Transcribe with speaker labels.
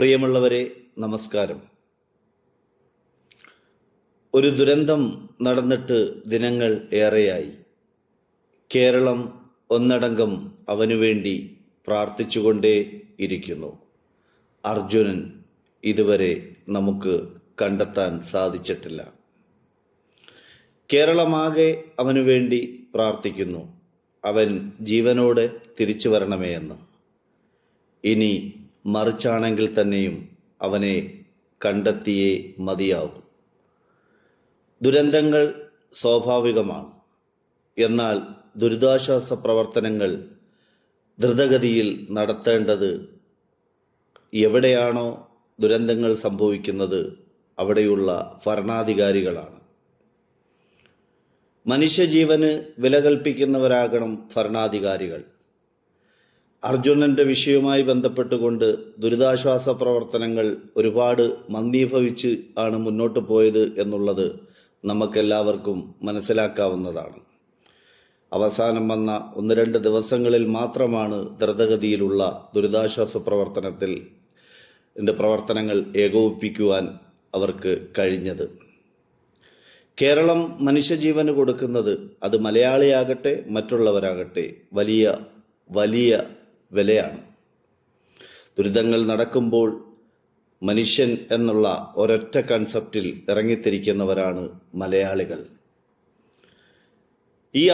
Speaker 1: പ്രിയമുള്ളവരെ നമസ്കാരം. ഒരു ദുരന്തം നടന്നിട്ട് ദിനങ്ങൾ ഏറെയായി. കേരളം ഒന്നടങ്കം അവനുവേണ്ടി പ്രാർത്ഥിച്ചുകൊണ്ടേ ഇരിക്കുന്നു. അർജുനൻ ഇതുവരെ നമുക്ക് കണ്ടെത്താൻ സാധിച്ചിട്ടില്ല. കേരളമാകെ അവനുവേണ്ടി പ്രാർത്ഥിക്കുന്നു. അവൻ ജീവനോടെ തിരിച്ചു വരണമേ എന്ന്. ഇനി മറിച്ചാണെങ്കിൽ തന്നെയും അവനെ കണ്ടെത്തിയേ മതിയാകും. ദുരന്തങ്ങൾ സ്വാഭാവികമാണ്. എന്നാൽ ദുരിതാശ്വാസ പ്രവർത്തനങ്ങൾ ദ്രുതഗതിയിൽ നടത്തേണ്ടത് എവിടെയാണോ ദുരന്തങ്ങൾ സംഭവിക്കുന്നത് അവിടെയുള്ള ഭരണാധികാരികളാണ്. മനുഷ്യജീവന് വില കൽപ്പിക്കുന്നവരാകണം ഭരണാധികാരികൾ. അർജുനന്റെ വിഷയവുമായി ബന്ധപ്പെട്ടുകൊണ്ട് ദുരിതാശ്വാസ പ്രവർത്തനങ്ങൾ ഒരുപാട് മന്ദീഭവിച്ച് ആണ് മുന്നോട്ട് പോയത് എന്നുള്ളത് നമുക്കെല്ലാവർക്കും മനസ്സിലാക്കാവുന്നതാണ്. അവസാനം വന്ന ഒന്ന് രണ്ട് ദിവസങ്ങളിൽ മാത്രമാണ് ദ്രുതഗതിയിലുള്ള ദുരിതാശ്വാസ പ്രവർത്തനത്തിൽ പ്രവർത്തനങ്ങൾ ഏകോപിപ്പിക്കുവാൻ അവർക്ക് കഴിഞ്ഞത്. കേരളം മനുഷ്യജീവന് കൊടുക്കുന്നത് അത് മലയാളിയാകട്ടെ മറ്റുള്ളവരാകട്ടെ വലിയ വലിയ വിലയാണ്. ദുരിതങ്ങൾ നടക്കുമ്പോൾ മനുഷ്യൻ എന്നുള്ള ഒരൊറ്റ കൺസെപ്റ്റിൽ ഇറങ്ങിത്തിരിക്കുന്നവരാണ് മലയാളികൾ. ഈ